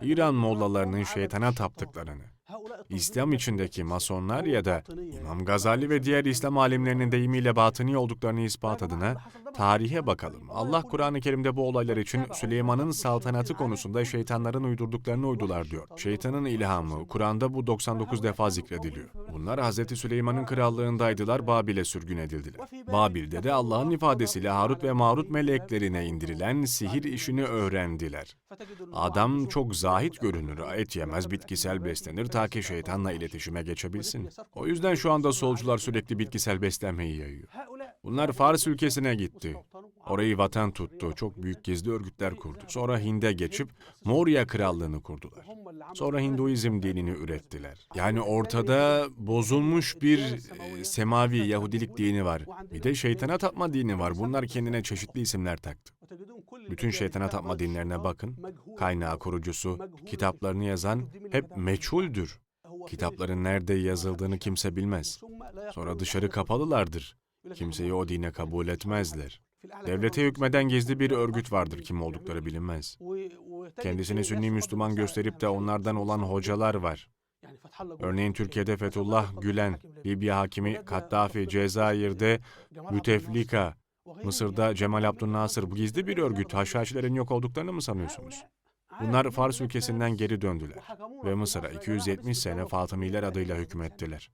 İran mollalarının şeytana taptıklarını, İslam içindeki masonlar ya da İmam Gazali ve diğer İslam alimlerinin deyimiyle batıni olduklarını ispat adına tarihe bakalım. Allah Kur'an-ı Kerim'de bu olaylar için Süleyman'ın saltanatı konusunda şeytanların uydurduklarını uydular diyor. Şeytanın ilhamı, Kur'an'da bu 99 defa zikrediliyor. Bunlar Hz. Süleyman'ın krallığındaydılar, Babil'e sürgün edildiler. Babil'de de Allah'ın ifadesiyle Harut ve Marut meleklerine indirilen sihir işini öğrendiler. Adam çok zahit görünür, et yemez, bitkisel beslenir ta ki şeytanla iletişime geçebilsin. O yüzden şu anda solcular sürekli bitkisel beslenmeyi yayıyor. Bunlar Fars ülkesine gitti. Orayı vatan tuttu, çok büyük gizli örgütler kurdu. Sonra Hind'e geçip Morya Krallığını kurdular. Sonra Hinduizm dinini ürettiler. Yani ortada bozulmuş bir e, semavi Yahudilik dini var. Bir de şeytana tapma dini var. Bunlar kendine çeşitli isimler taktı. Bütün şeytana tapma dinlerine bakın. Kaynağı kurucusu, kitaplarını yazan hep meçhuldür. Kitapların nerede yazıldığını kimse bilmez. Sonra dışarı kapalılardır. Kimseyi o dine kabul etmezler. Devlete hükmeden gizli bir örgüt vardır kim oldukları bilinmez. Kendisini Sünni Müslüman gösterip de onlardan olan hocalar var. Örneğin Türkiye'de Fethullah Gülen, Libya hakimi Kaddafi, Cezayir'de Müteflika, Mısır'da Cemal Abdülnasır bu gizli bir örgüt. Haşhaşilerin yok olduklarını mı sanıyorsunuz? Bunlar Fars ülkesinden geri döndüler ve Mısır'a 270 sene Fatımiler adıyla hükmettiler.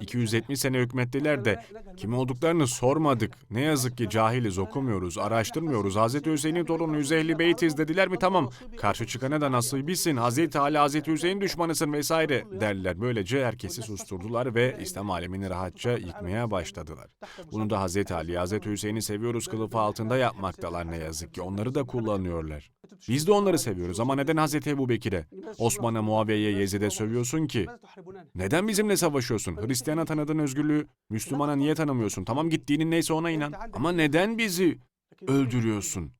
270 sene hükmettiler de kim olduklarını sormadık. Ne yazık ki cahiliz, okumuyoruz, araştırmıyoruz. Hazreti Hüseyin'in torunu Yüzehli Beytiz dediler mi tamam. Karşı çıkana da nasibisin, Hazreti Ali, Hazreti Hüseyin düşmanısın vesaire derler. Böylece herkesi susturdular ve İslam alemini rahatça yıkmaya başladılar. Bunu da Hazreti Ali, Hazreti Hüseyin'i seviyoruz kılıfı altında yapmaktalar ne yazık ki. Onları da kullanıyorlar. Biz de onları seviyoruz ama neden Hazreti Ebu Bekir'e, Osman'a, Muaviye'ye, Yezid'e sövüyorsun ki? Neden bizimle savaşıyorsun? Hristiyana tanıdığın özgürlüğü Müslümana niye tanımıyorsun? Tamam git dinin neyse ona inan. Ama neden bizi öldürüyorsun?